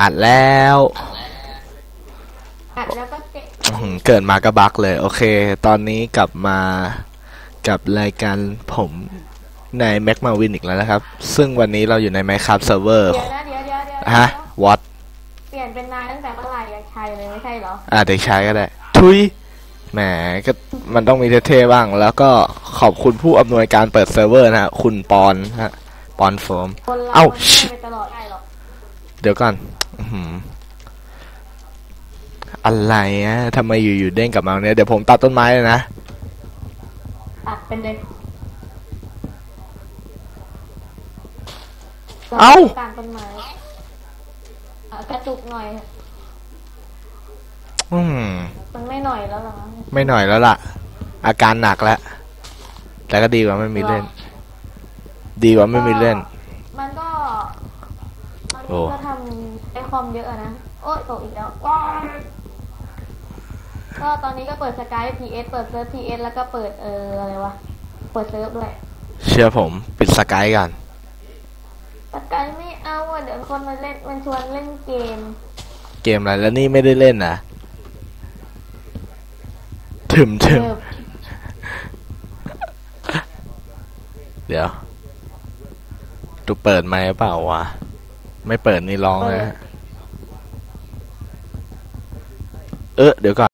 อัดแล้วอัดแล้วก็เก็บอื้อหือเกิดมาก็บักเลย โอเค ตอนนี้กลับมากับรายการผมใน Mac m a w i n อีกแล้วนะครับ ซึ่งวันนี้เราอยู่ใน Minecraft Server เดี๋ยวนะเดี๋ยวเดี๋ยวเดี๋ยวฮะ what เปลี่ยนเป็นนายตั้งแต่เมื่อไหร่อะชัยเลยไม่ใช่เหรอ อ่าเด็กชายก็ได้ ทุยแหมก็มันต้องมีเท่ๆบ้าง แล้วก็ขอบคุณผู้อำนวยการเปิดเซิร์ฟเวอร์นะฮะ คุณปอนฮะ ปอนโฟมคนเราเอ้ามันไม่ไปตลอดได้หรอกเดี๋ยวก่อน อื้อหืออะไรอะทำไมอยู่ๆเด้งกลับมาเนี่ยเดี๋ยวผมตัดต้นไม้เลยนะ ตัดเป็นเลยเอ้าการต้นไม้อะกระจุกหน่อย อืม มันไม่หน่อยแล้วเหรอไม่หน่อยแล้วล่ะ อาการหนักแล้ว แต่ก็ดีกว่าไม่มีเล่น ดีกว่าไม่มีเล่นมันก็มัน โอ้ก็ทำไอคอมเยอะอะนะ โอ้ยตกอีกแล้วว้ายก็ตอนนี้ก็เปิดสกายพีเอสเปิดเซิร์ฟพีเอสแล้วก็เปิดเอออะไรวะ เปิดเซิร์ฟด้วย เชื่อผมปิดสกายกันสกายไม่เอาอะเดี๋ยวคนมาเล่นมันชวนเล่นเกม เกมอะไรแล้วนี่ไม่ได้เล่นนะถึมถึมเออเดี๋ยว ตูเปิดไหมค์เปล่าวะ ไม่เปิดนี่ร้องเลยนะ เออเดี๋ยวก่อน